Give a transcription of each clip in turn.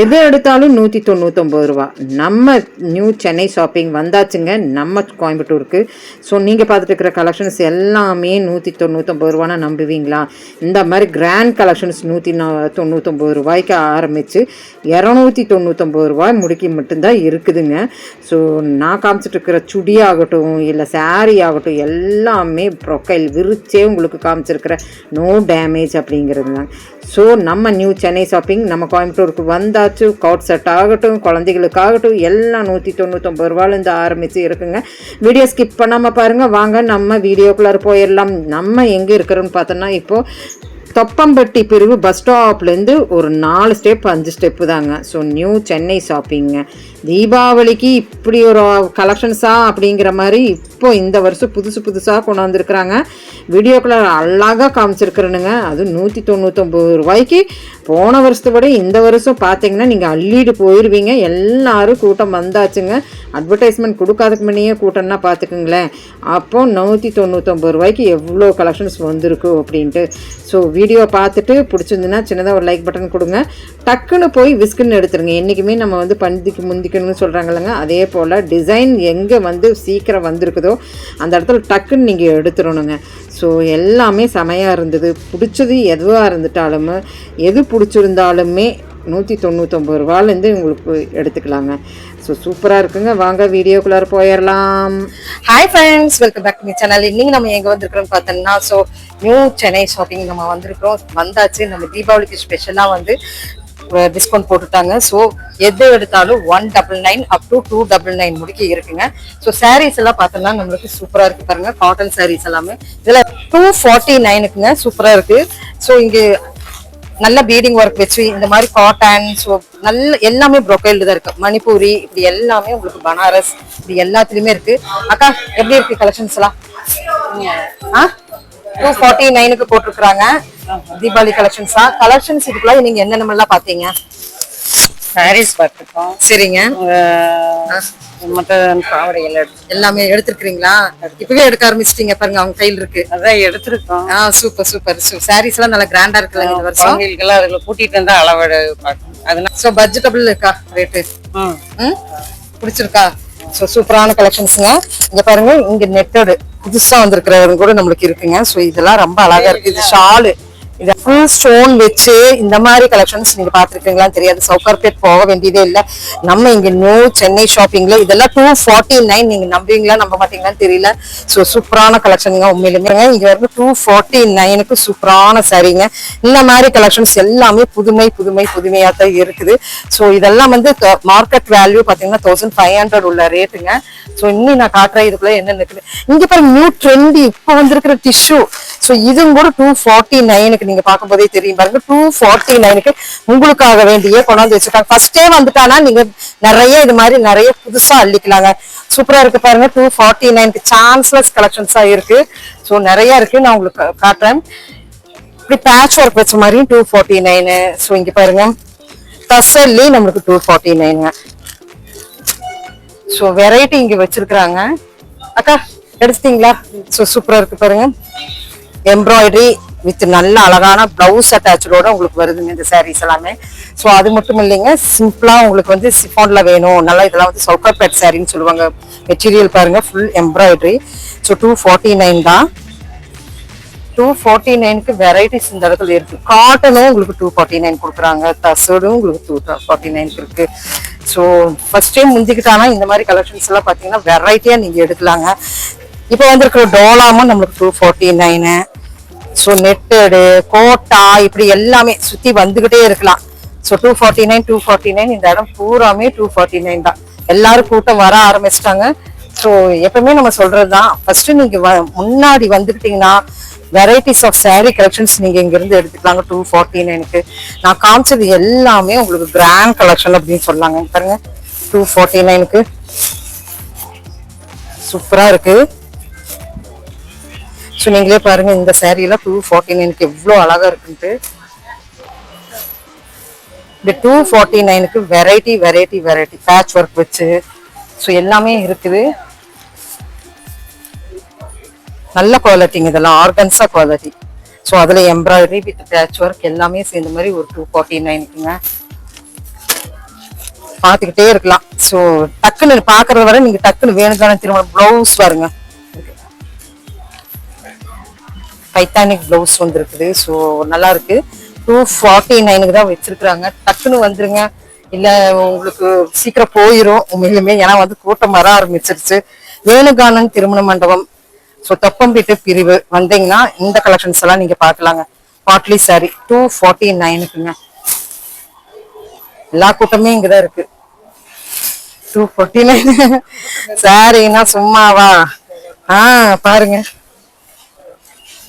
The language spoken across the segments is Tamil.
எது எடுத்தாலும் நூற்றி தொண்ணூத்தொம்பது ரூபா. நம்ம நியூ சென்னை ஷாப்பிங் வந்தாச்சுங்க நம்ம கோயம்புத்தூருக்கு. ஸோ நீங்கள் பார்த்துட்டு இருக்கிற கலெக்ஷன்ஸ் எல்லாமே நூற்றி தொண்ணூத்தொம்பது ரூபானா நம்புவீங்களா? இந்த மாதிரி கிராண்ட் கலெக்ஷன்ஸ் நூற்றி தொண்ணூற்றொம்பது ரூபாய்க்கு ஆரம்பித்து இரநூத்தி தொண்ணூற்றொம்பது ரூபாய் முடிக்கி மட்டும்தான் இருக்குதுங்க. ஸோ நான் காமிச்சிட்டு இருக்கிற சுடி ஆகட்டும் இல்லை saree ஆகட்டும் எல்லாமே ப்ரொக்கைல் விரிச்சே உங்களுக்கு காமிச்சிருக்கிற நோ டேமேஜ் அப்படிங்கிறது தான். ஸோ நம்ம நியூ சென்னை ஷாப்பிங் நம்ம கோயம்புத்தூருக்கு வந்தாச்சு. கவுட் செட் ஆகட்டும் குழந்தைகளுக்காகட்டும் எல்லாம் நூற்றி தொண்ணூத்தொம்பது ரூபாலேருந்து ஆரம்பித்து இருக்குங்க. வீடியோ ஸ்கிப் பண்ணாமல் பாருங்கள் வாங்க நம்ம வீடியோக்குள்ளார போயிடலாம். நம்ம எங்கே இருக்கிறோன்னு பார்த்தோன்னா இப்போது தொப்பம்பட்டி பிரிவு பஸ் ஸ்டாப்லேருந்து ஒரு நாலு ஸ்டெப் அஞ்சு ஸ்டெப்பு தாங்க. ஸோ நியூ சென்னை ஷாப்பிங்க தீபாவளிக்கு இப்படி ஒரு கலெக்ஷன்ஸா அப்படிங்கிற மாதிரி இப்போ இந்த வருஷம் புதுசு புதுசாக கொண்டு வந்திருக்கிறாங்க. வீடியோக்குள்ள அழகாக காமிச்சிருக்கிறேனுங்க. அது நூற்றி தொண்ணூற்றொம்பது ரூபாய்க்கு போன வருஷத்தை விட இந்த வருஷம் பார்த்தீங்கன்னா நீங்கள் அள்ளிட்டு போயிடுவீங்க எல்லாரும் கூட்டம் வந்தாச்சுங்க. அட்வர்டைஸ்மெண்ட் கொடுக்காதக்கு முன்னையே கூட்டம்னா பார்த்துக்குங்களேன் அப்போ நூற்றி தொண்ணூற்றொம்பது ரூபாய்க்கு எவ்வளோ கலெக்ஷன்ஸ் வந்திருக்கு அப்படின்ட்டு. ஸோ வீடியோ பார்த்துட்டு பிடிச்சிருந்துன்னா சின்னதாக ஒரு லைக் பட்டன் கொடுங்க. டக்குன்னு போய் விஸ்குன்னு எடுத்துருங்க. என்றைக்குமே நம்ம வந்து பந்திக்கு முந்திக்கணும்னு சொல்கிறாங்கல்லங்க அதே போல் டிசைன் எங்கே வந்து சீக்கிரம் வந்திருக்குதோ அந்த இடத்துல டக்குன்னு நீங்கள் எடுத்துடணுங்க. ஸோ எல்லாமே செமையாக இருந்தது. பிடிச்சது எதுவாக இருந்துட்டாலும் எது பிடிச்சிருந்தாலுமே நூற்றி தொண்ணூற்றொம்பது ரூபாலேருந்து உங்களுக்கு எடுத்துக்கலாங்க. ஸோ சூப்பராக இருக்குங்க. வாங்க வீடியோக்குள்ளார போயிடலாம் hi friends welcome back to channel இன்னைக்கு நம்ம எங்கே வந்திருக்கிறோம் பார்த்தோம்னா ஸோ நியூ சென்னை ஷாப்பிங் நம்ம வந்திருக்கிறோம். வந்தாச்சு. நம்ம தீபாவளிக்கு ஸ்பெஷலாக வந்து டிஸ்கவுண்ட் போட்டுட்டாங்க. ஸோ எது எடுத்தாலும் one double nine up to two double nine முடிக்க இருக்குங்க. ஸோ சாரீஸ் எல்லாம் பார்த்தோம்னா நம்மளுக்கு சூப்பராக இருக்கு பாருங்க. காட்டன் சாரீஸ் எல்லாமே. இதில் டூ ஃபார்ட்டி நைனுக்குங்க சூப்பராக இருக்கு. ஸோ இங்கே நல்ல பீடிங் ஒர்க் வச்சு இந்த மாதிரி காட்டன் ஸோ நல்ல எல்லாமே ப்ரொக்கைல் தான் இருக்கு. மணிப்பூரி இப்படி எல்லாமே உங்களுக்கு பனாரஸ் இப்படி எல்லாத்துலயுமே இருக்கு. அக்கா எப்படி இருக்கு கலெக்ஷன்ஸ் எல்லாம்? ஆ? டூ ஃபார்ட்டி நைனுக்கு போட்டிருக்காங்க தீபாவளி கலெக்ஷன்ஸா கலெக்ஷன்ஸ் இதுக்குள்ள நீங்க என்னென்ன பாத்தீங்க சாரீஸ் பார்த்துருக்கோம். சரிங்க. மற்ற பாவடைகள் எடுத்து எல்லாமே எடுத்திருக்கீங்களா இப்பவே எடுக்க ஆரம்பிச்சிட்டீங்க பாருங்க அவங்க கையில் இருக்கு. அதான் எடுத்திருக்கோம். ஆ சூப்பர் சூப்பர். சாரீஸ் எல்லாம் நல்லா கிராண்டா இருக்குல்ல இந்த வருஷம்? குழந்தைகளுக்கெல்லாம் அதுல கூட்டிட்டு வந்தா அளவெடு பார்க்கணும். அதனால ஸோ பட்ஜெட்டபிள் இருக்கா ரேட்டு ம். ம்? பிடிச்சிருக்கா? ஸோ சூப்பரான கலெக்ஷன்ஸுங்க இங்க பாருங்க இங்க நெட்டோடு புதுசா வந்திருக்கிறவங்க கூட நம்மளுக்கு இருக்குங்க. ஸோ இதெல்லாம் ரொம்ப அழகா இருக்கு. இது ஷாலு. இதை ஃபுல் ஸ்டோன் வச்சு இந்த மாதிரி கலெக்ஷன்ஸ் நீங்க பாத்துருக்கீங்களா தெரியாது. சவுகார்பேட் போக வேண்டியதே இல்லை. நம்ம இங்க நியூ சென்னை ஷாப்பிங்ல இதெல்லாம் டூ ஃபார்ட்டி நைன் நீங்க நம்புவீங்களா நம்ப மாட்டீங்களான்னு தெரியல. ஸோ சூப்பரான கலெக்ஷனுங்க உண்மையிலுமே இங்க வந்து டூ ஃபார்ட்டி நைனுக்கு சூப்பரான சரிங்க. இந்த மாதிரி கலெக்ஷன்ஸ் எல்லாமே புதுமை புதுமை புதுமையா தான் இருக்குது. ஸோ இதெல்லாம் வந்து மார்க்கெட் வேல்யூ பாத்தீங்கன்னா தௌசண்ட் ஃபைவ் ஹண்ட்ரட் உள்ள ரேட்டுங்க ஸோ இன்னும் நான் காட்டுறேன். இதுக்குள்ள என்ன இருக்குது இங்க பாருங்க நியூ ட்ரெண்டி இப்போ வந்திருக்கிற டிஷ்யூ ஸோ இதுவும் கூட டூ ஃபார்ட்டி நைனுக்கு நீங்க பார்க்கும் போதே தெரியும் பாருங்க. டூ ஃபார்ட்டி நைனுக்கு உங்களுக்காக வேண்டியே கொண்டாந்து வச்சிருக்காங்க. ஃபர்ஸ்டே வந்துட்டானா நீங்க நிறைய இது மாதிரி நிறைய புதுசா அள்ளிக்கலாங்க. சூப்பரா இருக்கு பாருங்க. டூ ஃபார்ட்டி நைனுக்கு சான்ஸ்லெஸ் கலெக்ஷன்ஸா இருக்கு. ஸோ நிறைய இருக்கு. நான் உங்களுக்கு காட்டுறேன். இப்படி பேட்ச் ஒர்க் வச்ச மாதிரியும் டூ ஃபார்ட்டி நைனு ஸோ இங்க பாருங்க. தசல்லி நம்மளுக்கு டூ ஃபார்ட்டி நைனுங்க ஸோ வெரைட்டி இங்க வச்சிருக்கிறாங்க. அக்கா எடுத்துட்டீங்களா? ஸோ சூப்பரா இருக்கு பாருங்க. எம்ப்ராய்டரி வித் நல்ல அழகான ப்ளவுஸ் அட்டாச்சோட உங்களுக்கு வருதுங்க இந்த சாரீஸ் எல்லாமே. ஸோ அது மட்டும் இல்லைங்க சிம்பிளாக உங்களுக்கு வந்து சிஃபான்ல வேணும். நல்லா இதெல்லாம் வந்து சவுக்கர் பேட் சாரின்னு சொல்லுவாங்க. மெட்டீரியல் பாருங்கள் full embroidery so two forty nine தான். டூ ஃபார்ட்டி நைனுக்கு வெரைட்டிஸ் இந்த இடத்துல இருக்கு. காட்டனும் உங்களுக்கு டூ ஃபார்ட்டி நைன் கொடுக்குறாங்க. தசடும் உங்களுக்கு டூ ஃபார்ட்டி நைனுக்கு இருக்கு. ஸோ ஃபர்ஸ்ட் டைம் முந்திக்கிட்டானா இந்த மாதிரி கலெக்ஷன்ஸ் எல்லாம் பார்த்தீங்கன்னா வெரைட்டியாக நீங்கள் எடுக்கலாங்க. இப்போ வந்திருக்கிற டோலாமும் நம்மளுக்கு டூ ஃபார்ட்டி நைனு ஸோ நெட்டடு கோட்டா இப்படி எல்லாமே சுற்றி வந்துக்கிட்டே இருக்கலாம். So two forty nine two forty nine இந்த இடம் பூராமே டூ ஃபார்ட்டி நைன் தான். எல்லாரும் கூட்டம் வர ஆரம்பிச்சிட்டாங்க. ஸோ எப்பவுமே நம்ம சொல்றது தான் ஃபர்ஸ்ட் நீங்க வ- முன்னாடி வந்துக்கிட்டீங்கன்னா வெரைட்டிஸ் ஆஃப் saree கலெக்ஷன்ஸ் நீங்க இங்கேருந்து எடுத்துக்கலாங்க டூ ஃபார்ட்டி நைனுக்கு நான் காமிச்சது எல்லாமே உங்களுக்கு கிராண்ட் கலெக்ஷன் அப்படின்னு சொல்லாங்க பாருங்க டூ ஃபார்ட்டி நைனுக்கு சூப்பரா இருக்கு. ஸோ நீங்களே பாருங்க இந்த saree எல்லாம் டூ ஃபார்ட்டி நைனுக்கு எவ்வளோ அழகா இருக்குன்ட்டு. இந்த டூ ஃபார்ட்டி நைனுக்கு variety variety variety patch work வச்சு ஸோ எல்லாமே இருக்குது. நல்ல குவாலிட்டிங்க இதெல்லாம் ஆர்கன்ஸா குவாலிட்டி ஸோ அதில் எம்ப்ராய்டரி வித் பேட்ச் ஒர்க் எல்லாமே சேர்ந்த மாதிரி ஒரு டூ ஃபார்ட்டி நைனுக்குங்க பார்த்துக்கிட்டே இருக்கலாம். ஸோ டக்குன்னு பார்க்கறத விட நீங்கள் டக்குன்னு வேணுக்கான திரும்ப ப்ளவுஸ் பாருங்கள் டைட்டானிக் ப்ளவுஸ் வந்துருக்குது. ஸோ நல்லா இருக்கு டூ ஃபார்ட்டி நைனுக்கு தான் வச்சிருக்கிறாங்க. டக்குன்னு வந்துருங்க. இல்லை உங்களுக்கு சீக்கிரம் போயிடும் உண்மையிலுமே ஏன்னா வந்து கூட்டம் வர ஆரம்பிச்சிருச்சு. வேணுகானன் திருமண மண்டபம். ஸோ தப்பம்பிட்டு பிரிவு. வந்தீங்கன்னா இந்த கலெக்ஷன்ஸ் எல்லாம் நீங்க பார்க்கலாங்க. பாட்லி சாரி டூ ஃபார்ட்டி நைனுக்குங்க எல்லா கூட்டமே இங்கதான் இருக்கு. டூ ஃபார்ட்டி நைன் சாரின்னா சும்மாவா? ஆ பாருங்க.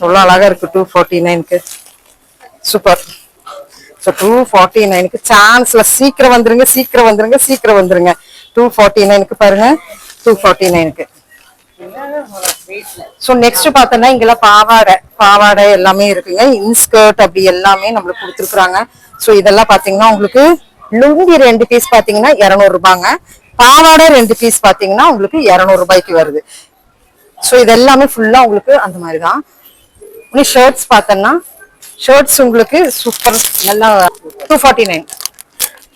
எவ்வளோ அழகா இருக்கு. டூ ஃபார்ட்டி நைனுக்கு சூப்பர் ஸோ டூ ஃபார்ட்டி நைனுக்கு சான்ஸ்ல சீக்கிரம் வந்துருங்க சீக்கிரம் வந்துருங்க சீக்கிரம் வந்துருங்க. டூ ஃபார்ட்டி நைனுக்கு பாருங்க. டூ ஃபார்ட்டி நைனுக்கு ஸோ நெக்ஸ்ட் பார்த்தோன்னா இங்கெல்லாம் பாவாடை பாவாடை எல்லாமே இருக்குங்க. இன்ஸ்கர்ட் அப்படி எல்லாமே நம்மளுக்கு கொடுத்துருக்குறாங்க. ஸோ இதெல்லாம் பார்த்தீங்கன்னா உங்களுக்கு லுங்கி ரெண்டு பீஸ் பார்த்தீங்கன்னா இரநூறுபாங்க பாவாடை ரெண்டு பீஸ் பார்த்தீங்கன்னா உங்களுக்கு இரநூறுபாய்க்கு வருது. ஸோ இது எல்லாமே ஃபுல்லா உங்களுக்கு அந்த மாதிரி தான் இன்னும் ஷர்ட்ஸ் பார்த்தோன்னா ஷர்ட்ஸ் உங்களுக்கு சூப்பர் நல்லா two forty nine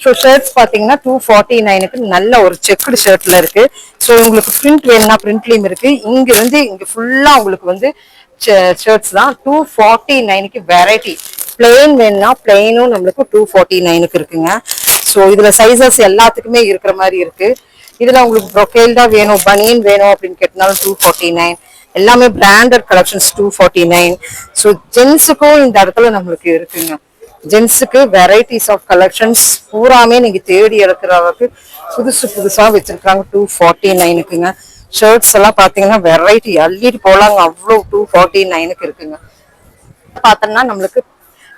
so shirts பார்த்தீங்கன்னா டூ ஃபார்ட்டி நைனுக்கு நல்ல ஒரு செக்குடு ஷர்ட்ல இருக்கு. ஸோ உங்களுக்கு பிரிண்ட் வேணும்னா பிரிண்ட்லேயும் இருக்கு. இங்கே வந்து இங்கே ஃபுல்லாக உங்களுக்கு வந்து ஷர்ட்ஸ் தான். டூ ஃபார்ட்டி நைனுக்கு வெரைட்டி பிளெயின் வேணும்னா பிளெயினும் நம்மளுக்கு டூ ஃபார்ட்டி நைனுக்கு இருக்குங்க. ஸோ இதில் சைசஸ் எல்லாத்துக்குமே இருக்கிற மாதிரி இருக்கு. இதில் உங்களுக்கு ப்ரொஃபைல்டா வேணும் பனியன் வேணும் அப்படின்னு கேட்டனாலும் டூ ஃபார்ட்டி நைன் எல்லாமே branded collections two forty nine so ஜென்ஸுக்கும் இந்த இடத்துல நம்மளுக்கு இருக்குங்க. ஜென்ஸுக்கு வெரைட்டிஸ் ஆஃப் கலெக்ஷன்ஸ் பூராமே நீங்கள் தேடி எடுக்கிற அளவுக்கு புதுசு புதுசாக வச்சிருக்காங்க டூ ஃபார்ட்டி நைனுக்குங்க ஷர்ட்ஸ் எல்லாம் பார்த்தீங்கன்னா வெரைட்டி அள்ளிட்டு போகலாங்க அவ்வளோ டூ ஃபார்ட்டி நைனுக்கு இருக்குங்க. பார்த்தோம்னா நம்மளுக்கு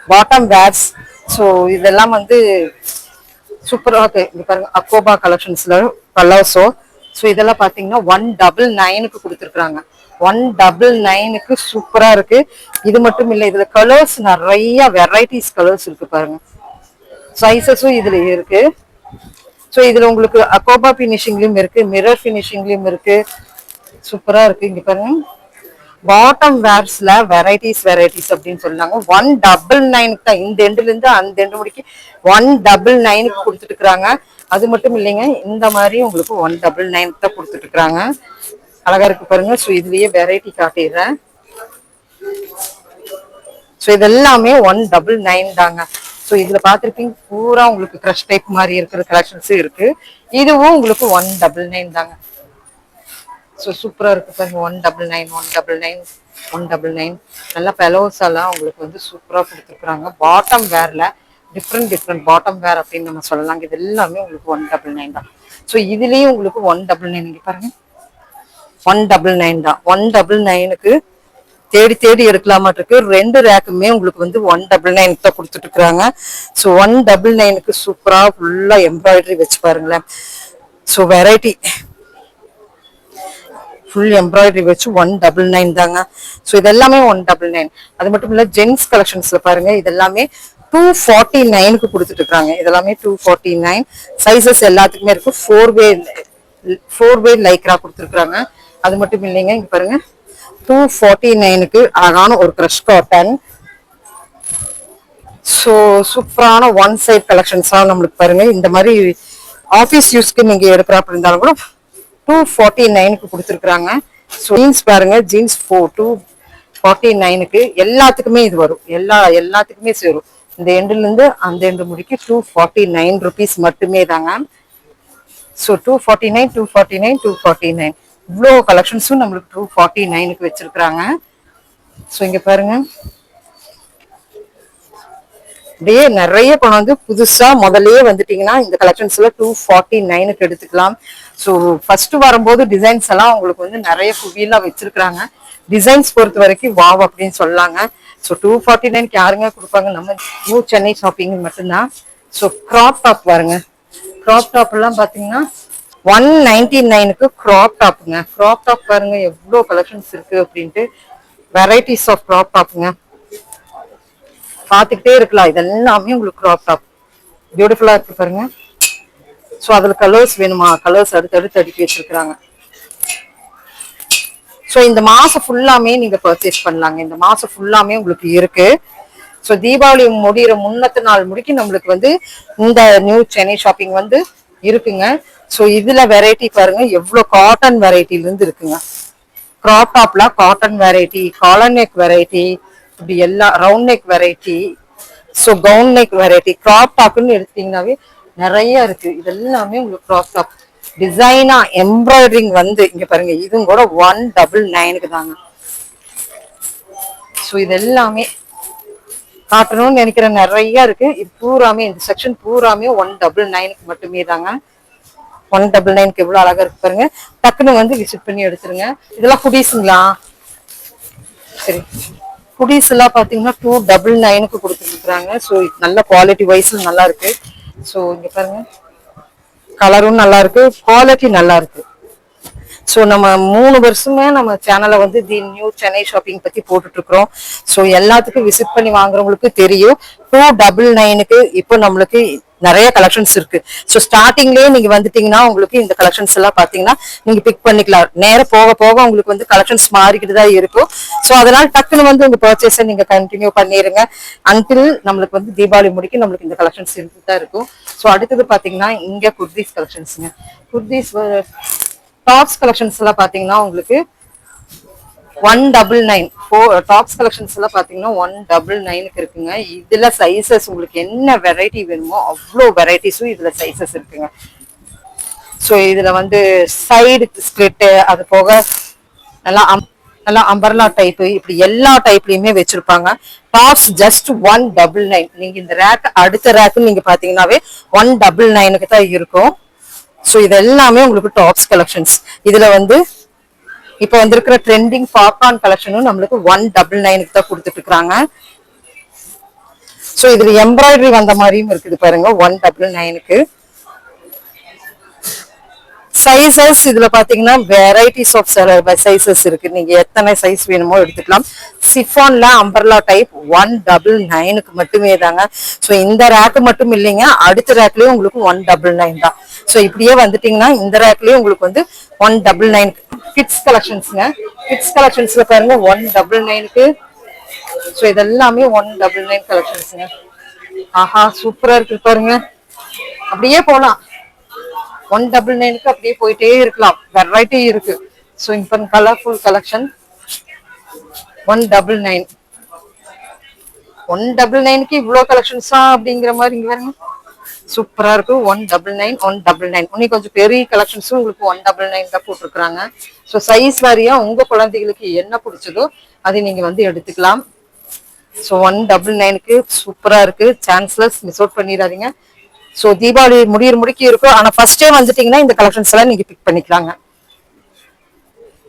பாட்டம் வேர்ஸ் ஸோ இதெல்லாம் வந்து சூப்பராக இருக்கு. பாருங்க அக்கோபா கலெக்ஷன்ஸில் பல்லாசோ ஸோ இதெல்லாம் பார்த்தீங்கன்னா ஒன் டபுள் நைனுக்கு கொடுத்துருக்குறாங்க. ஒன் டபுள் நைனுக்கு சூப்பராக இருக்கு. இது மட்டும் இல்லை இதில் கலர்ஸ் நிறைய வெரைட்டிஸ் கலர்ஸ் இருக்கு பாருங்க. சைசஸும் இதில் இருக்கு. ஸோ இதில் உங்களுக்கு அக்கோபா ஃபினிஷிங்லையும் இருக்கு மிரர் ஃபினிஷிங்லையும் இருக்கு. சூப்பராக இருக்கு இங்கே பாருங்க. பாட்டம் வேர்ஸ்ல வெரைட்டிஸ் வெரைட்டிஸ் அப்படின்னு சொன்னாங்க ஒன் டபுள் நைனுக்கு தான் இந்த எண்டுல இருந்து அந்த எண்டு முடிக்கு ஒன் டபுள் நைனுக்கு கொடுத்துட்டு இருக்கிறாங்க அது மட்டும் இல்லைங்க இந்த மாதிரி உங்களுக்கு ஒன் டபுள் நைனுக்கு தான் கொடுத்துட்டு இருக்கிறாங்க அழகா இருக்கு பாருங்க. ஸோ இதுலயே வெரைட்டி காட்டிடுறேன். ஸோ இதெல்லாமே ஒன் டபுள் நைன் தாங்க. ஸோ இதுல பார்த்துருப்பீங்க பூரா உங்களுக்கு க்ரஷ் டைப் மாதிரி இருக்கிற கலெக்ஷன்ஸும் இருக்கு. இதுவும் உங்களுக்கு ஒன் டபுள் நைன் தாங்க. ஸோ சூப்பராக இருக்குது பாருங்க one double nine one double nine one double nine நல்லா பெலோஸ் எல்லாம் உங்களுக்கு வந்து சூப்பராக கொடுத்துருக்குறாங்க. பாட்டம் வேரில் டிஃப்ரெண்ட் டிஃப்ரெண்ட் பாட்டம் வேர் அப்படின்னு நம்ம சொல்லலாம் இது எல்லாமே உங்களுக்கு ஒன் டபுள் நைன் தான். ஸோ இதுலேயும் உங்களுக்கு ஒன் டபுள் நைன் இங்கே பாருங்க. ஒன் டபுள் நைன் தான். ஒன் டபுள் நைனுக்கு தேடி தேடி எடுக்கலாமாட்டிருக்கு. ரெண்டு ரேக்குமே உங்களுக்கு வந்து ஒன் டபுள் நைன் தான் கொடுத்துட்ருக்குறாங்க ஸோ ஒன் டபுள் நைனுக்கு சூப்பராக ஃபுல்லாக எம்ப்ராய்டரி வச்சு பாருங்களேன். ஸோ வெரைட்டி ஃபுல் எம்ப்ராய்டரி வச்சு ஒன் டபுள் நைன் தாங்க. ஸோ இது எல்லாமே ஒன் டபுள் நைன் அது மட்டும் இல்லை ஜென்ஸ் கலெக்ஷன்ஸில் பாருங்க இது எல்லாமே டூ ஃபார்ட்டி நைனுக்கு கொடுத்துட்டு இருக்காங்க இதெல்லாமே டூ ஃபார்ட்டி நைன் சைசஸ் எல்லாத்துக்குமே இருக்கு. Four way four way lycra கொடுத்துருக்குறாங்க. அது மட்டும் இல்லைங்க இங்கே பாருங்க. டூ ஃபார்ட்டி நைனுக்கு அழகான ஒரு க்ரஷ் காட்டன் ஸோ சூப்பரான ஒன் சைட் கலெக்ஷன்ஸாக நம்மளுக்கு பாருங்க. இந்த மாதிரி ஆஃபீஸ் யூஸ்க்கு நீங்கள் எடுக்கிறப்ப இருந்தாலும் கூட டூ ஃபார்ட்டி நைனுக்கு கொடுத்துருக்குறாங்க. ஸோ ஜீன்ஸ் பாருங்க ஜீன்ஸ் ஃபோர் டூ ஃபார்ட்டி நைனுக்கு எல்லாத்துக்குமே இது வரும். எல்லா எல்லாத்துக்குமே சேரும். இந்த எண்டுலேருந்து அந்த எண்டு முடிக்கு டூ ஃபார்ட்டி நைன் ருபீஸ் மட்டுமே தாங்க so two forty nine two forty nine two forty nine இவ்வளோ கலெக்ஷன்ஸும் நம்மளுக்கு டூ ஃபார்ட்டி நைனுக்கு வச்சுருக்குறாங்க. ஸோ இங்கே பாருங்க. அப்படியே நிறைய கொண்டு வந்து புதுசா முதல்லயே வந்துட்டீங்கன்னா இந்த கலெக்ஷன்ஸ்ல டூ ஃபார்ட்டி நைனுக்கு எடுத்துக்கலாம். ஸோ ஃபர்ஸ்ட் வரும்போது டிசைன்ஸ் எல்லாம் உங்களுக்கு வந்து நிறைய குவியெல்லாம் வச்சிருக்கிறாங்க. டிசைன்ஸ் பொறுத்த வரைக்கும் வாவ் அப்படின்னு சொல்லாங்க. ஸோ டூ ஃபார்ட்டி நைனுக்கு யாருங்க கொடுப்பாங்க? நம்ம நியூ சென்னை ஷாப்பிங் மட்டும்தான். ஸோ கிராப் டாப் பாருங்க. கிராப் டாப் எல்லாம் பாத்தீங்கன்னா ஒன் நைன்டி நைனுக்கு கிராப் டாப்புங்க கிராப் டாப் பாருங்க எவ்வளோ கலெக்ஷன்ஸ் இருக்கு அப்படின்ட்டு வெரைட்டிஸ் ஆஃப் கிராப் டாப்புங்க பார்த்துக்கிட்டே இருக்கலாம். இதெல்லாமே உங்களுக்கு க்ராப் டாப் பியூட்டிஃபுல்லாக இருக்கு பாருங்க. ஸோ அதில் கலர்ஸ் வேணுமா? கலர்ஸ் அடுத்து அடுத்து அடுக்கி வச்சிருக்கிறாங்க. ஸோ இந்த மாதம் ஃபுல்லாமே நீங்கள் பர்ச்சேஸ் பண்ணலாங்க. இந்த மாதம் ஃபுல்லாமே உங்களுக்கு இருக்கு. ஸோ தீபாவளி முடியிற முன்னத்து நாள் முடிக்கு நம்மளுக்கு வந்து இந்த நியூ சென்னை ஷாப்பிங் வந்து இருக்குங்க. ஸோ இதில் வெரைட்டி பாருங்க. எவ்வளோ காட்டன் வெரைட்டிலேருந்து இருக்குங்க. க்ராப் டாப்ல cotton variety collar neck variety இப்படி எல்லா round neck variety so gown neck variety crop டாப்னு எடுத்தீங்கன்னாவே நிறைய இருக்கு. இது எல்லாமே உங்களுக்கு கிராப் டாப் டிசைனா எம்ப்ராய்டரிங் வந்து இங்க பாருங்க இதுவும் கூட ஒன் டபுள் நைனுக்கு தாங்க. ஸோ இது எல்லாமே காட்டணும்னு நினைக்கிற நிறைய இருக்கு. இது பூராமே இந்த செக்ஷன் பூராமே ஒன் டபுள் நைனுக்கு மட்டுமே தாங்க. ஒன் டபுள் நைனுக்கு எவ்வளவு அழகா இருக்கு பாருங்க. டக்குன்னு வந்து விசிட் பண்ணி எடுத்துருங்க. இதெல்லாம் குடீஸுங்களா சரி. குடீஸ் எல்லாம் பார்த்தீங்கன்னா டூ டபுள் நைனுக்கு கொடுத்துருக்குறாங்க. ஸோ நல்ல குவாலிட்டி வைஸும் நல்லா இருக்கு. ஸோ இங்க பாருங்க. கலரும் நல்லா இருக்கு. குவாலிட்டி நல்லா இருக்கு. ஸோ நம்ம மூணு வருஷமே நம்ம சேனலை வந்து தி நியூ சென்னை ஷாப்பிங் பத்தி போட்டுட்டு இருக்கிறோம் ஸோ எல்லாத்துக்கும் விசிட் பண்ணி வாங்குறவங்களுக்கு தெரியும். டூ டபுள் நைனுக்கு இப்போ நம்மளுக்கு நிறைய கலெக்ஷன்ஸ் இருக்கு. ஸோ ஸ்டார்டிங்லேயே நீங்க வந்துட்டீங்கன்னா உங்களுக்கு இந்த கலெக்ஷன்ஸ் எல்லாம் பாத்தீங்கன்னா நீங்க பிக் பண்ணிக்கலாம். நேரம் போக போக உங்களுக்கு வந்து கலெக்ஷன்ஸ் மாறிக்கிட்டு தான் இருக்கும். ஸோ அதனால டக்குன்னு வந்து உங்க பர்ச்சேஸை நீங்க கண்டினியூ பண்ணிருங்க. அன்டில் நம்மளுக்கு வந்து தீபாவளி முடிக்க நம்மளுக்கு இந்த கலெக்ஷன்ஸ் இருந்துட்டு தான் இருக்கும். ஸோ அடுத்தது பாத்தீங்கன்னா இங்க குர்தீஸ் கலெக்ஷன்ஸுங்க குர்தீஸ் டாப்ஸ் கலெக்ஷன்ஸ் எல்லாம் பாத்தீங்கன்னா உங்களுக்கு one double nine for tops collections எல்லாம் பாத்தீங்கன்னா ஒன் டபுள் நைனுக்கு இருக்குங்க. இதுல சைசஸ் உங்களுக்கு என்ன வெரைட்டி வேணுமோ அவ்வளோ வெரைட்டிஸும் இதுல சைசஸ் இருக்குங்க. ஸோ இதுல வந்து சைடு ஸ்லிட்டு அது போக நல்லா அம்- நல்லா அம்பர்லா டைப் இப்படி எல்லா டைப்லயுமே வச்சிருப்பாங்க. Tops just one double nine நீங்க இந்த ரேக் அடுத்த ரேக்குன்னு நீங்க பாத்தீங்கன்னாவே ஒன் டபுள் நைனுக்கு தான் இருக்கும். ஸோ இது எல்லாமே உங்களுக்கு டாப்ஸ் கலெக்ஷன்ஸ் இதுல வந்து இப்போ வந்திருக்கிற ட்ரெண்டிங் பாப்கார்ன் கலெக்ஷனும் நம்மளுக்கு ஒன் டபுள் நைனுக்கு தான் கொடுத்துட்டு இருக்காங்க ஸோ இதுல எம்ப்ராய்டரி வந்த மாதிரியும் இருக்குது பாருங்க ஒன் டபுள் நைனுக்கு சைசஸ் இதுல பாத்தீங்கன்னா வெரைட்டிஸ் ஆஃப் சைசஸ் இருக்கு. நீங்க எத்தனை சைஸ் வேணுமோ எடுத்துக்கலாம். சிஃபான்ல அம்பர்லா டைப் ஒன் டபுள் நைனுக்கு மட்டுமே தாங்க. ஸோ இந்த ரேக்கு மட்டும் இல்லைங்க அடுத்த ரேக்லயும் உங்களுக்கு ஒன் டபுள் நைன் தான். ஸோ இப்படியே வந்துட்டீங்கன்னா இந்த ரேக்லயும் உங்களுக்கு வந்து ஒன் டபுள் நைன் கிட்ஸ் கலெக்ஷன்ஸ்ங்க கிட்ஸ் கலெக்ஷன்ஸ்ல பாருங்க ஒன் டபுள் நைனுக்கு ஸோ இதெல்லாமே ஒன் டபுள் நைன் கலெக்ஷன்ஸ்ங்க ஆஹா சூப்பரா இருக்கு பாருங்க. அப்படியே போகலாம் ஒன் டபுள் நைனுக்கு அப்படியே போயிட்டே இருக்கலாம். வெரைட்டி இருக்கு. ஸோ இப்போ colourful collection one double nine one double நைனுக்கு இவ்வளோ கலெக்ஷன்ஸா அப்படிங்கிற மாதிரி இங்க பாருங்க. சூப்பரா இருக்கு. One double nine one double nine இன்னும் கொஞ்சம் பெரிய கலெக்ஷன்ஸும் உங்களுக்கு ஒன் டபுள் நைன் தான் போட்டிருக்காங்க ஸோ சைஸ் வாரியா உங்க குழந்தைகளுக்கு என்ன பிடிச்சதோ அதை நீங்க வந்து எடுத்துக்கலாம். ஸோ ஒன் டபுள் நைனுக்கு சூப்பரா இருக்கு. சான்ஸ்லஸ் மிஸ் அவுட் பண்ணிடாதீங்க. ஸோ தீபாவளி முடியிற முடிக்கி இருக்கும் ஆனால் ஃபர்ஸ்ட் டைம் வந்துட்டீங்கன்னா இந்த கலெக்ஷன்ஸ் எல்லாம் நீங்க பிக் பண்ணிக்கலாங்க.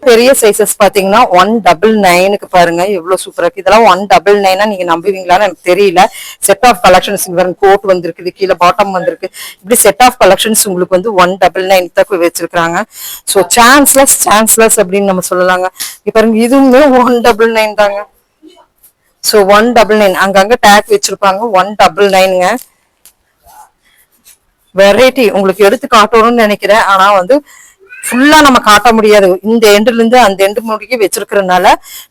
பெரிய சைசஸ் பாத்தீங்கன்னா ஒன் டபுள் நைனுக்கு பாருங்க எவ்வளவு சூப்பரா இருக்கு. இதெல்லாம் ஒன் டபுள் நைனா நீங்க நம்புவீங்களான்னு எனக்கு தெரியல. செட் ஆஃப் கலெக்ஷன்ஸ் பாருங்க கோட் வந்திருக்குது கீழே பாட்டம் வந்திருக்கு. இப்படி செட் ஆஃப் கலெக்ஷன்ஸ் உங்களுக்கு வந்து ஒன் டபுள் நைன் தான் வச்சிருக்காங்க ஸோ சான்ஸ்லெஸ் சான்ஸ்லெஸ் அப்படின்னு நம்ம சொல்லலாங்க. இப்ப பாருங்க இதுவுமே ஒன் டபுள் நைன் தாங்க. ஸோ ஒன் டபுள் நைன் அங்கங்க டேக் வச்சிருப்பாங்க ஒன் டபுள் நைனுங்க வெரைட்டி உங்களுக்கு எடுத்து காட்டணும்னு நினைக்கிறேன். ஆனா வந்து ஃபுல்லா நம்ம காட்ட முடியாது. இந்த எண்டுல இருந்து அந்த எண்டு முடிக்க வச்சிருக்கிறதுனால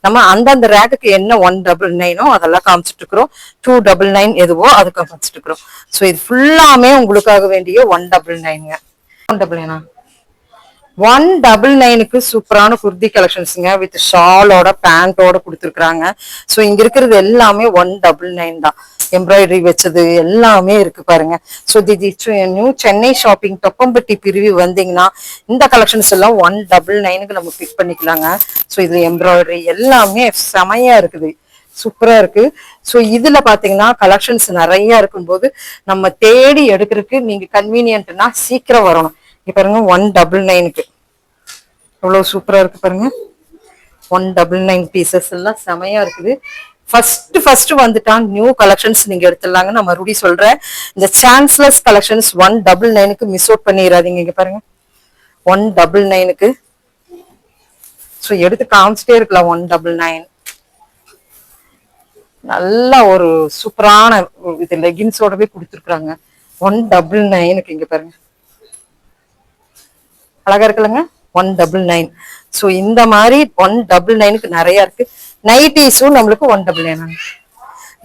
நம்ம அந்தந்த ரேக்குக்கு என்ன ஒன் டபுள் நைனோ அதெல்லாம் காமிச்சிட்டு இருக்கிறோம் டூ டபுள் நைன் எதுவோ அது காமிச்சிட்டு இருக்கிறோம் ஸோ இது ஃபுல்லாமே உங்களுக்காக வேண்டிய ஒன் டபுள் நைனுங்க ஒன் டபுள் நைனா ஒன் டபுள் நைனுக்கு சூப்பரான குர்தி கலெக்ஷன்ஸுங்க வித் ஷாலோட பேண்டோட கொடுத்துருக்குறாங்க. ஸோ இங்க இருக்கிறது எல்லாமே ஒன் டபுள் நைன் தான். எம்ப்ராய்டரி வச்சது எல்லாமே இருக்கு பாருங்க. So the new Chennai shopping Thoppampatti பிரிவு வந்தீங்கன்னா இந்த கலெக்ஷன்ஸ் எல்லாம் ஒன் டபுள் நைனுக்கு நம்ம பிக் பண்ணிக்கலாங்க. ஸோ இது எம்ப்ராய்டரி எல்லாமே செமையா இருக்குது. சூப்பரா இருக்கு. ஸோ இதுல பாத்தீங்கன்னா கலெக்ஷன்ஸ் நிறைய இருக்கும்போது நம்ம தேடி எடுக்கிறதுக்கு நீங்க கன்வீனியன்ட்னா சீக்கிரம் வரணும். இங்க பாருங்க ஒன் டபுள் நைனுக்கு எவ்வளவு சூப்பரா இருக்கு பாருங்க. ஒன் டபுள் நைன் பீசஸ் எல்லாம் செமையா இருக்குது. ஃபர்ஸ்ட் ஃபர்ஸ்ட் வந்துட்டா நியூ கலெக்ஷன்ஸ் நீங்க எடுத்துடலாங்க நான் மறுபடியும் சொல்றேன். இந்த சான்ஸ்லெஸ் கலெக்ஷன்ஸ் ஒன் டபுள் நைனுக்கு மிஸ் அவுட் பண்ணிடாதீங்க இங்க பாருங்க. ஒன் டபுள் நைனுக்கு ஸோ எடுத்து காமிச்சிட்டே இருக்கலாம் ஒன் டபுள் நைன் நல்ல ஒரு சூப்பரான இது லெகின்ஸோடவே கொடுத்துருக்குறாங்க. ஒன் டபுள் நைனுக்கு இங்க பாருங்க. அழகா இருக்குல்லங்க. ஒன் டபுள் நைன் ஸோ இந்த மாதிரி ஒன் டபுள் நைனுக்கு நிறைய இருக்கு. நைட்டிஸும் நம்மளுக்கு ஒன் டபுள் நைன்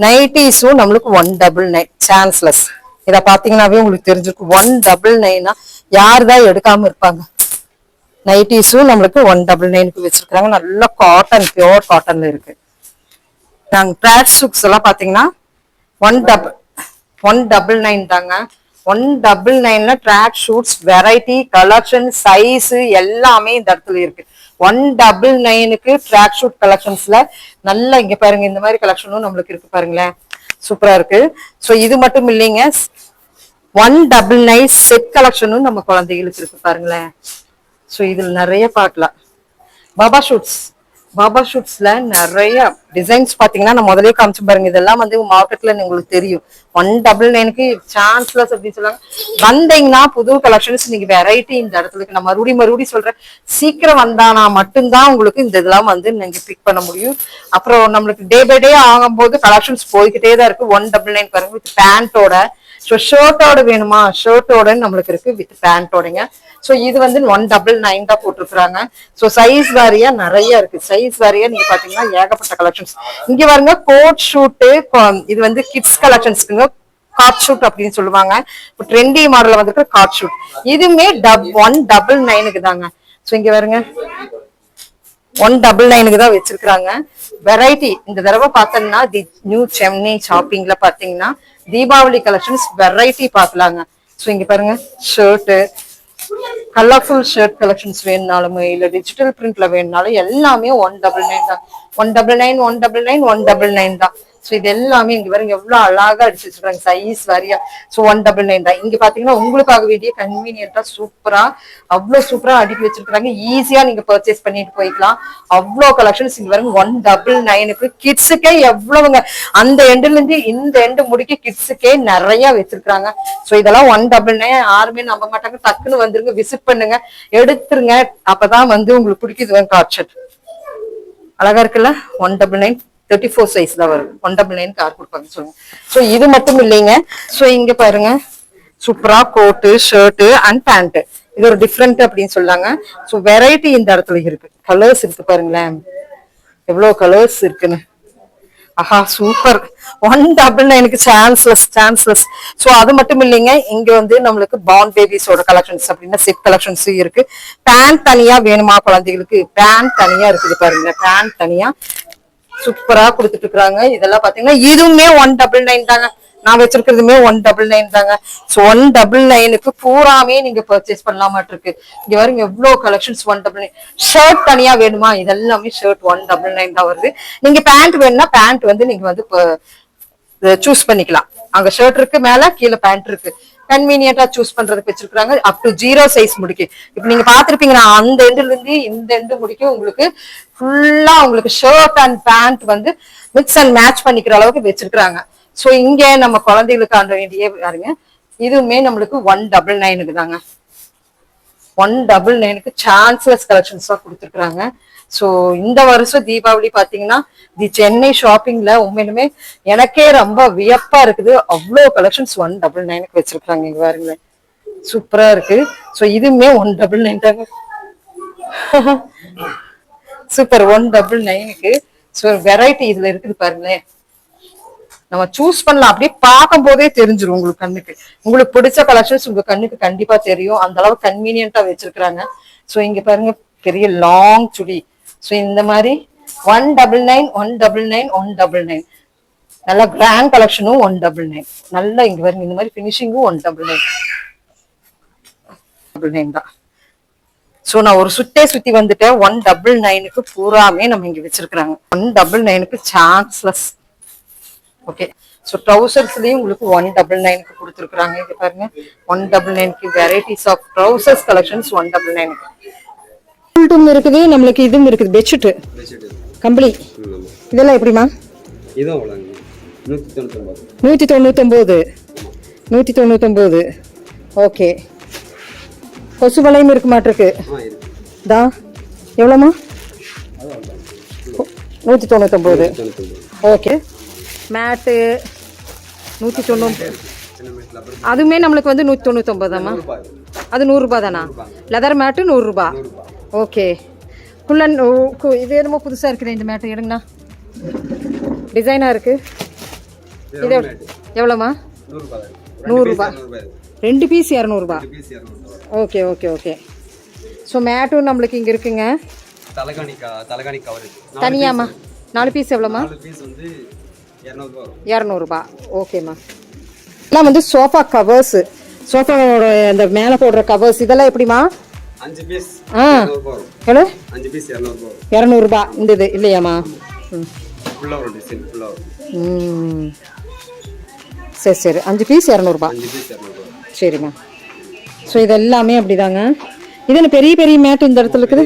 நைட்டிஸும் நம்மளுக்கு ஒன் டபுள் நைன் சான்ஸ்லெஸ் இத பாத்தீங்கன்னாவே உங்களுக்கு தெரிஞ்சிருக்கும். ஒன் டபுள் நைனா யார் தான் எடுக்காம இருப்பாங்க? நைட்டிஸும் நம்மளுக்கு ஒன் டபுள் நைனுக்கு வச்சிருக்காங்க நல்ல காட்டன் பியோர் காட்டன்ல இருக்கு. நாங்க ட்ராக் சுக்ஸ் எல்லாம் பாத்தீங்கன்னா one double one double nine தாங்க. ஒன் டபுள் நைன்ல track suits variety collection size எல்லாமே இந்த இடத்துல இருக்கு. ஒன் டபுள் நைனுக்கு ட்ராக் ஷூட் கலெக்ஷன்ஸ்ல நல்லா இங்க பாருங்க இந்த மாதிரி கலெக்ஷனும் நம்மளுக்கு இருக்கு பாருங்களேன். சூப்பரா இருக்கு. ஸோ இது மட்டும் இல்லைங்க. ஒன் டபுள் நைன் செட் கலெக்ஷனும் நம்ம குழந்தைகளுக்கு இருக்கு பாருங்களேன். ஸோ இதுல நிறைய பார்க்கலாம் பாபா ஷூட்ஸ் பாபா ஷூட்ஸ்ல நிறைய டிசைன்ஸ் பாத்தீங்கன்னா நான் முதலே காமிச்சு பாருங்க. இதெல்லாம் வந்து மார்க்கெட்ல உங்களுக்கு தெரியும். ஒன் டபுள் நைனுக்கு சான்ஸ்லஸ் அப்படின்னு சொல்லுவாங்க. வந்தீங்கன்னா புது கலெக்ஷன்ஸ் நீங்க வெரைட்டி இந்த இடத்துல நான் மறுபடியும் மறுபடியும் சொல்றேன். சீக்கிரம் வந்தானா மட்டும்தான் உங்களுக்கு இந்த இதெல்லாம் வந்து நீங்க பிக் பண்ண முடியும். அப்புறம் நம்மளுக்கு டே பை டே ஆகும்போது கலெக்ஷன்ஸ் போய்கிட்டே தான் இருக்கு. ஒன் டபுள் நைன் பாருங்க. வித் பேண்டோட ஸோ ஷர்ட்டோட வேணுமா? ஷர்ட்டோட நம்மளுக்கு இருக்கு. வித் பேண்டோடங்க ஸோ இது வந்து ஒன் டபுள் நைன் தான் போட்டிருக்கிறாங்க. ஸோ சைஸ் வாரியா நிறைய இருக்கு. சைஸ் வாரியா நீங்க பாத்தீங்கன்னா ஏகப்பட்ட கலெக்ஷன்ஸ் இங்க பாருங்க கோட் ஷூட்டு இது வந்து கிட்ஸ் கலெக்ஷன்ஸ்க்குங்க காட் ஷூட் அப்படின்னு சொல்லுவாங்க. இப்போ ட்ரெண்டி மாடல்ல வந்துட்டு காட் ஷூட் இதுவுமே டப் ஒன் டபுள் நைனுக்கு தாங்க. ஸோ இங்க பாருங்க. ஒன் டபுள் நைனுக்கு தான் வச்சிருக்கிறாங்க. வெரைட்டி இந்த தடவை பார்த்தோம்னா தி நியூ சென்னை ஷாப்பிங்ல பாத்தீங்கன்னா தீபாவளி கலெக்ஷன்ஸ் வெரைட்டி பார்க்கலாங்க. ஸோ இங்க பாருங்க ஷர்ட்டு கலர்ஃபுல் ஷர்ட் கலெக்ஷன்ஸ் வேணுனாலுமே இல்ல டிஜிட்டல் பிரிண்ட்ல வேணுனாலும் எல்லாமே ஒன் டபுள் நைன் தான். One double nine one double nine one double nine தான். ஸோ இது எல்லாமே இங்கே வரும் எவ்வளோ அழகாக அடிச்சு வச்சுருக்காங்க சைஸ் வரியா. ஸோ ஒன் டபுள் நைன் தான். இங்கே பார்த்தீங்கன்னா உங்களுக்காக வேண்டிய கன்வீனியண்ட்டாக சூப்பராக அவ்வளோ சூப்பராக அடுக்கி வச்சிருக்காங்க ஈஸியாக நீங்க பர்ச்சேஸ் பண்ணிட்டு போய்க்கலாம். அவ்வளோ கலெக்ஷன்ஸ் இங்கே வரும் ஒன் டபுள் நைனுக்கு கிட்ஸுக்கே எவ்வளவுங்க. அந்த எண்டுல இருந்து இந்த எண்டு முடிக்க கிட்ஸுக்கே நிறையா வச்சிருக்காங்க ஸோ இதெல்லாம் ஒன் டபுள் நைன் யாருமே நம்ப மாட்டாங்க. டக்குன்னு வந்துருங்க விசிட் பண்ணுங்க. எடுத்துருங்க. அப்பதான் வந்து உங்களுக்கு பிடிக்குது காட்சட் அழகா இருக்குல்ல? One double nine thirty four size தான் வரும். ஒன் டபுள் நைன் கார் கொடுப்பாங்க சொல்லுங்க. ஸோ இது மட்டும் இல்லைங்க. ஸோ இங்க பாருங்க. சூப்பரா கோட்டு ஷர்ட்டு அண்ட் பேண்ட்டு இது ஒரு டிஃப்ரெண்ட் அப்படின்னு சொல்லாங்க. ஸோ வெரைட்டி இந்த இடத்துல இருக்கு. கலர்ஸ் இருக்கு பாருங்களேன். எவ்வளோ கலர்ஸ் இருக்குன்னு. ஆஹா சூப்பர் ஒன் டபுள் நைனுக்கு சான்ஸ்லெஸ் சான்ஸ்லெஸ் ஸோ அது மட்டும் இல்லைங்க. இங்க வந்து நம்மளுக்கு பாண்ட் பேபிஸோட கலெக்ஷன்ஸ் அப்படின்னா செட் கலெக்ஷன்ஸ் இருக்கு. பேண்ட் தனியா வேணுமா குழந்தைகளுக்கு? பேண்ட் தனியா இருக்குது பாருங்க. பேண்ட் தனியா சூப்பரா கொடுத்துட்டு இருக்காங்க இதெல்லாம் பாத்தீங்கன்னா இதுவுமே ஒன் டபுள் நைன் தாங்க. நான் வச்சிருக்கிறதுமே ஒன் டபுள் நைன் தாங்க. ஸோ ஒன் டபுள் நைனுக்கு பூராமே நீங்க பர்ச்சேஸ் பண்ணலாமாட்டு இருக்கு இங்க வரும் எவ்வளவு collections one double nine shirt தனியா வேணுமா? இதெல்லாமே ஷர்ட் ஒன் டபுள் நைன் தான் வருது. நீங்க பேண்ட் வேணும்னா பேண்ட் வந்து நீங்க வந்து சூஸ் பண்ணிக்கலாம். அங்க ஷர்ட் இருக்கு மேல கீழே பேண்ட் இருக்கு. கன்வீனியன்டா சூஸ் பண்றதுக்கு வச்சிருக்காங்க அப் டு ஜீரோ சைஸ் முடிக்கு. இப்ப நீங்க பாத்திருப்பீங்க நான் அந்த எண்டுல இருந்து இந்த எண்டு முடிக்கும் உங்களுக்கு ஃபுல்லா உங்களுக்கு ஷர்ட் அண்ட் பேண்ட் வந்து மிக்ஸ் அண்ட் மேட்ச் பண்ணிக்கிற அளவுக்கு வச்சிருக்காங்க சோ இங்க நம்ம குழந்தைகளுக்கு அந்த வேண்டிய பாருங்க. இதுவுமே நம்மளுக்கு ஒன் டபுள் நைனுக்கு தாங்க. ஒன் டபுள் நைனுக்கு சான்ஸ்லெஸ் கலெக்ஷன்ஸ் தான் கொடுத்துருக்காங்க ஸோ இந்த வருஷம் தீபாவளி பார்த்தீங்கன்னா தி சென்னை ஷாப்பிங்ல உண்மையிலுமே எனக்கே ரொம்ப வியப்பா இருக்குது. அவ்வளோ கலெக்ஷன்ஸ் ஒன் டபுள் நைனுக்கு வச்சிருக்காங்க இங்க பாருங்களேன். சூப்பரா இருக்கு. ஸோ இதுவுமே ஒன் டபுள் நைன் தாங்க. சூப்பர் ஒன் டபுள் நைனுக்கு ஸோ வெரைட்டி இதுல இருக்குது பாருங்களேன். நம்ம சூஸ் பண்ணலாம். அப்படியே பார்க்கும் போதே தெரிஞ்சிரும் உங்களுக்கு கண்ணுக்கு. உங்களுக்கு பிடிச்ச கலெக்ஷன்ஸ் உங்க கண்ணுக்கு கண்டிப்பா தெரியும். அந்த அளவு கன்வீனியன்ட்டா வச்சிருக்கிறாங்க. ஸோ இங்க பாருங்க பெரிய லாங் சுடி. ஸோ இந்த மாதிரி one double nine one double nine one double nine நல்ல கிராண்ட் கலெக்ஷனும் ஒன் டபுள் நைன் நல்லா இங்க பாருங்க இந்த மாதிரி ஃபினிஷிங்கும் one double nine double nine தான். ஸோ நான் ஒரு சுட்டே சுத்தி வந்துட்டேன் ஒன் டபுள் நைனுக்கு பூராமே நம்ம இங்க வச்சிருக்கிறாங்க. ஒன் டபுள் நைனுக்கு சான்ஸ்லெஸ் ஓகே ஸோ ட்ரௌசர்ஸ்லயும் உங்களுக்கு ஒன் டபுள் நைனுக்கு கொடுத்துருக்குறாங்க. இது பாருங்க. ஒன் டபுள் நைனுக்கு varieties of trousers collections one double நைனுக்கு இருக்குது நம்மளுக்கு இதுவும் இருக்குது பெட்ஷீட்டு கம்பளி. இதெல்லாம் எப்படிமா நூற்றி தொண்ணூத்தொம்பது. நூற்றி தொண்ணூத்தொம்போது. ஓகே. கொசு வளையம் இருக்க மாட்டிருக்கு. தா எவ்வளோமா நூற்றி தொண்ணூத்தொம்போது. ஓகே. மேட்டு நூற்றி தொண்ணூறு அதுவுமே நம்மளுக்கு வந்து நூற்றி தொண்ணூத்தொம்பதாம்மா. அது நூறுரூபா தானா? லெதர் மேட்டு நூறுரூபா ஓகே. குள்ளன் இது என்னமோ புதுசாக இருக்குது இந்த மேட்டு எடுங்கண்ணா. டிசைனாக இருக்குது இது எவ்வளோ- எவ்வளோம்மா நூறுரூபா. ரெண்டு பீஸ் இரநூறுபா ஓகே ஓகே ஓகே. ஸோ மேட்டும் நம்மளுக்கு இங்கே இருக்குங்க. தனியாம்மா? நாலு பீஸ் எவ்வளோம்மா வந்து இரநூறுபா ஓகேம்மா. எல்லாம் வந்து சோஃபா கவர்ஸு சோஃபாவோட அந்த மேலே போடுற கவர்ஸ் இதெல்லாம் எப்படிம்மா? அஞ்சு பீஸ் இரநூறுபா வரும் எவ்வளோ அஞ்சு பீஸ் இரநூறுபா வரும் இரநூறுபா இந்த இது இல்லையாம்மா? ஃபுல்லாக வரும் டிசைன் ஃபுல்லாக வரும் ம். சரி சரி. அஞ்சு பீஸ் இரநூறுபா அஞ்சு பீஸ் இரநூறுபா சரிம்மா. ஸோ இது எல்லாமே அப்படிதாங்க. இது என்ன பெரிய பெரிய மேட்டு இந்த இடத்துல இருக்குது?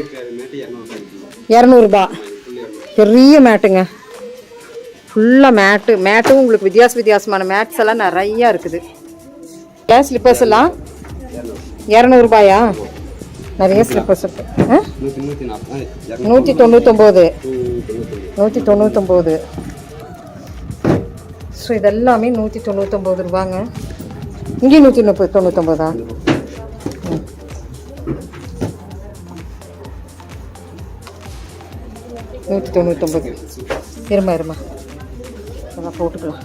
இரநூறுபா பெரிய மேட்டுங்க. ஃபுல்லாக மேட்டு. மேட்டும் உங்களுக்கு வித்தியாச வித்தியாசமான மேட்ஸ் எல்லாம் நிறையா இருக்குது. ஸ்லிப்பர்ஸ் எல்லாம்? இரநூறுபாயா நிறைய ஸ்லிப்பர்ஸ் இருக்கு. ஆ? நூற்றி தொண்ணூத்தொம்போது. நூற்றி தொண்ணூத்தொம்போது. ஸோ இதெல்லாமே நூற்றி தொண்ணூத்தொம்போது ரூபாங்க. இங்கேயும் நூற்றி முப்பது தொண்ணூத்தொம்போதா. நூற்றி தொண்ணூத்தொம்பது. இருமா இருமா அதெல்லாம் போட்டுக்கலாம்.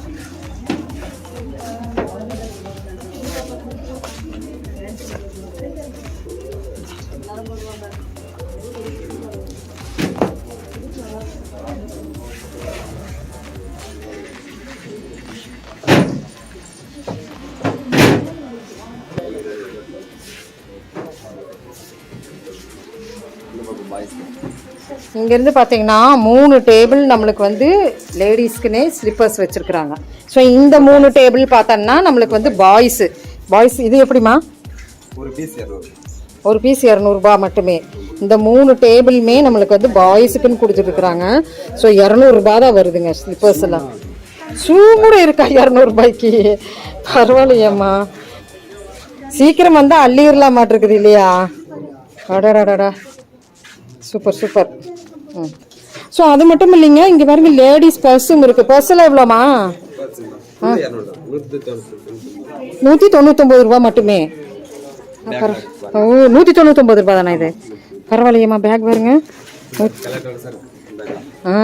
இங்கேருந்து பார்த்தீங்கன்னா மூணு டேபிள் நம்மளுக்கு வந்து லேடிஸ்க்குனே ஸ்லிப்பர்ஸ் வச்சுருக்குறாங்க. ஸோ இந்த மூணு டேபிள் பார்த்தோன்னா நம்மளுக்கு வந்து பாய்ஸு பாய்ஸ் இது எப்படிம்மா? ஒரு பீஸ் இரநூறு ஒரு பீஸ் இரநூறுபா மட்டுமே. இந்த மூணு டேபிளுமே நம்மளுக்கு வந்து பாய்ஸுக்குன்னு கொடுத்துட்ருக்குறாங்க ஸோ இரநூறுபா தான் வருதுங்க ஸ்லிப்பர்ஸ் எல்லாம். ஷூ கூட இருக்கா இரநூறுபாய்க்கு? பரவாயில்லையம்மா. சீக்கிரம் வந்தால் அள்ளிடலாம் மாட்டிருக்குது இல்லையா? அடடாடா சூப்பர் சூப்பர் ம். ஸோ அது மட்டும் இல்லைங்க இங்கே பாருங்க லேடிஸ் பர்ஸும் இருக்குது பர்ஸ் எல்லாம் எவ்வளோமா நூற்றி தொண்ணூத்தொம்பது ரூபா மட்டுமே. ஓ நூற்றி தொண்ணூத்தொம்பது ரூபா தானே இது பரவாயில்லையம்மா பேக் பாருங்க ஆ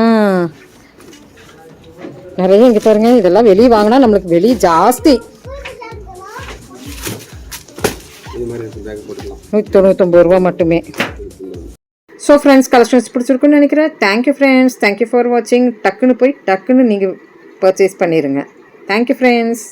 நிறைய இங்கே பாருங்க இதெல்லாம் வெளியே வாங்கினா நம்மளுக்கு வெளியே ஜாஸ்தி நூற்றி தொண்ணூத்தொம்பது ரூபா மட்டுமே ஸோ ஃப்ரெண்ட்ஸ் கலெக்ஷன்ஸ் பிடிச்சிருக்குன்னு நினைக்கிறேன் தேங்க்யூ ஃப்ரெண்ட்ஸ் தேங்க்யூ ஃபார் வாட்சிங் டக்குன்னு போய் டக்குன்னு நீங்கள் பர்ச்சேஸ் பண்ணிடுங்க தேங்க்யூ ஃப்ரெண்ட்ஸ்